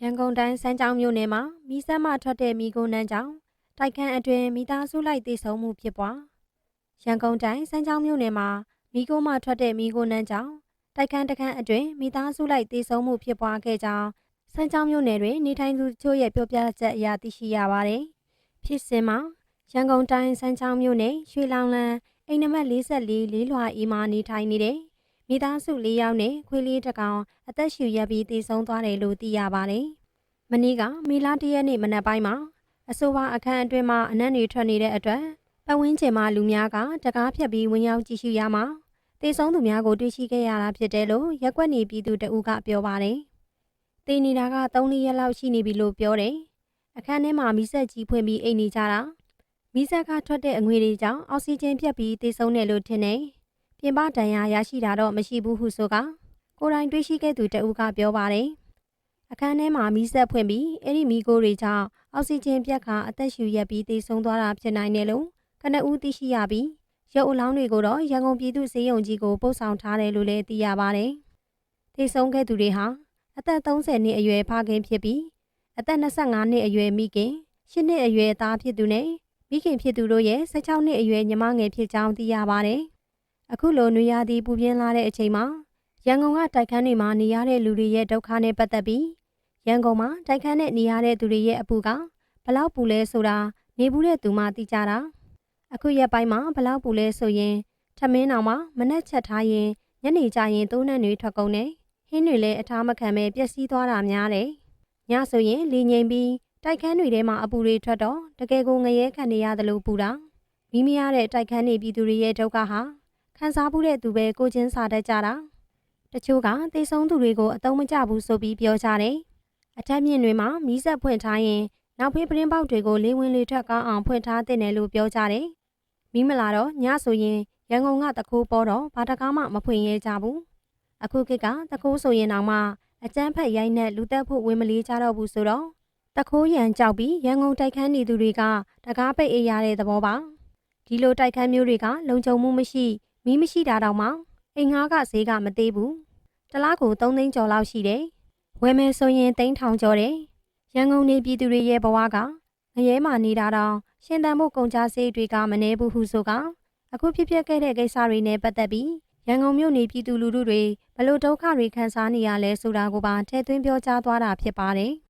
ရန်ကုန်တိုင်းစမ်းချောင်းမြို့နယ်မှာမီးစက်မှထွက်တဲ့မီးကိုနှန်းကြောင့်တိုက်ခန်းအတွင်းမိသားစုလိုက်တေဆုံးမှုဖြစ်ပွားရန်ကုန်တိုင်းစမ်းချောင်းမြို့နယ်မှာမီးကိုမှထွက်တဲ့မီးကိုနှန်းကြောင့်တိုက်ခန်းတစ်ခန်းအတွင်းမိသားစုလိုက်တေဆုံးမှုဖြစ်ပွားခဲ့ကြောင်းစမ်းချောင်းမြို့နယ်တွင်နေထိုင်သူတို့ရဲ့ပြောပြချက်အရသိရှိရပါတယ်ဖြစ်စဉ်မှာရန်ကုန်တိုင်းစမ်းချောင်းမြို့နယ်ရွှေလောင်လန်းအိမ်နံပါတ်44လေးလွှာအီမှာနေထိုင်နေတဲ့ မိသားစု၄ယောက်နဲ့ခွေးလေးတစ်ကောင်အသက်ရှူရပ်ပြီးတေဆုံးသွားတယ်လို့သိရပါတယ်။မနေ့ကမေလတရက်နေ့မနက်ပိုင်းမှာအဆိုပါအခန်းအတွင်းမှာအနံ့တွေထွက်နေတဲ့အတွက်ပတ်ဝန်းကျင်မှာလူများကတကားဖြတ်ပြီးဝင်ရောက်ကြည့်ရှုရမှာတေဆုံးသူများကိုတွေ့ရှိခဲ့ရတာဖြစ်တယ်လို့ရက်ကွက်နေပြည်သူတဦးကပြောပါတယ်။တေနေတာက3လရက်လောက်ရှိနေပြီလို့ပြောတယ်။အခန်းထဲမှာမီးစက်ကြီးဖွင့်ပြီးအိတ်နေကြတာမီးစက်ကထွက်တဲ့အငွေတွေကြောင့်အောက်ဆီဂျင်ပြတ်ပြီးတေဆုံးတယ်လို့ထင်တယ်။ ပြင်ပဒဏ်ရာရရှိတာတော့မရှိဘူးဟုဆိုကကိုယ်တိုင်တွေ့ရှိခဲ့သူတဦးကပြောပါတယ်။အခန်းထဲမှာမီးစက်ဖွင့်ပြီးအဲ့ဒီမီးခိုးတွေကြောင့်အောက်ဆီဂျင်ပြတ်ခါအသက်ရှူရက်ပြီးသေဆုံးသွားတာဖြစ်နိုင်တယ်လို့ကနဦးသိရှိရပြီးရုပ်အလောင်းတွေကိုတော့ရန်ကုန်ပြည်သူ့စေယုံကြီးကိုပို့ဆောင်ထားတယ်လို့လည်းသိရပါတယ်။သေဆုံးခဲ့သူတွေဟာအသက်30နှစ်အရွယ်ဖခင်ဖြစ်ပြီးအသက်25နှစ်အရွယ်မိခင်10နှစ်အရွယ်သားဖြစ်သူနဲ့မိခင်ဖြစ်သူတို့ရဲ့16နှစ်အရွယ်ညီမငယ်ဖြစ်ကြောင်းသိရပါတယ်။ အခုလိုနွေရာသီပူပြင်းလာတဲ့အချိန်မှာရန်ကုန်ကတိုက်ခန်းတွေမှာနေရတဲ့လူတွေရဲ့ဒုက္ခနဲ့ပတ်သက်ပြီးရန်ကုန်မှာတိုက်ခန်းနဲ့နေရတဲ့သူတွေရဲ့အပူကဘလောက်ပူလဲဆိုတာနေဘူးတဲ့သူမှသိကြတာအခုရက်ပိုင်းမှာဘလောက်ပူလဲဆိုရင်ထမင်းအောင်မှာမနှက်ချက်ထားရင်ညနေကျရင်သိုးနှံတွေထွက်ကုန်တယ်ဟင်းတွေလည်းအထားမခံပဲပျက်စီးသွားတာများတယ်ညဆိုရင်လေငိမ်ပြီးတိုက်ခန်းတွေထဲမှာအပူတွေထွက်တော့တကယ်ကိုငရဲခံနေရတယ်လို့ပူတာမိမရတဲ့တိုက်ခန်းနေပြည်သူတွေရဲ့ဒုက္ခဟာ ခန်းစားမှုတဲ့သူပဲကိုချင်းစာတတ်ကြတာတချို့ကသေဆုံးသူတွေကိုအတုံးမကျဘူးဆိုပြီးပြောကြတယ်အထက်မြင့်တွေမှာမီးစက်ဖွင့်ထားရင်နောက်ဖေးပရင်းပေါက်တွေကိုလေဝင်လေထွက်ကောင်းအောင်ဖွင့်ထားတဲ့နယ်လို့ပြောကြတယ်။မီးမလာတော့ညဆိုရင်ရန်ကုန်ကတခိုးပေါ်တော့ဘာတကားမှမဖွင့်ရဲကြဘူး။အခုခေတ်ကတခိုးဆိုရင်တော့မှအကျန်းဖက်ရိုက်နဲ့လူသက်ဖို့ဝင်မလေးကြတော့ဘူးဆိုတော့တခိုးရန်ကြောက်ပြီးရန်ကုန်တိုက်ခန်းနေသူတွေကတကားပိတ်အေးရတဲ့သဘောပါ။ဒီလိုတိုက်ခန်းမျိုးတွေကလုံခြုံမှုမရှိ မီးမရှိတာတော့မှအိမ်ငှားကဈေးကမသေးဘူး။တစ်လားကို3သိန်းကျော်လောက်ရှိတယ်။ဝယ်မယ်ဆိုရင်တိန်းထောင်ကျော်တယ်။ရန်ကုန်နေပြည်သူတွေရဲ့ဘဝကငရဲမာနေတာတော့ရှင်တန်ဖို့ကုန်ကြစေးတွေကမနှဲဘူးဟုဆိုကအခုဖြစ်ပျက်ခဲ့တဲ့ကိစ္စတွေနဲ့ပတ်သက်ပြီးရန်ကုန်မြို့နေပြည်သူလူထုတွေဘလို့ဒုက္ခတွေခံစားနေရလဲဆိုတာကိုပါထည့်သွင်းပြောကြားသွားတာဖြစ်ပါတယ်။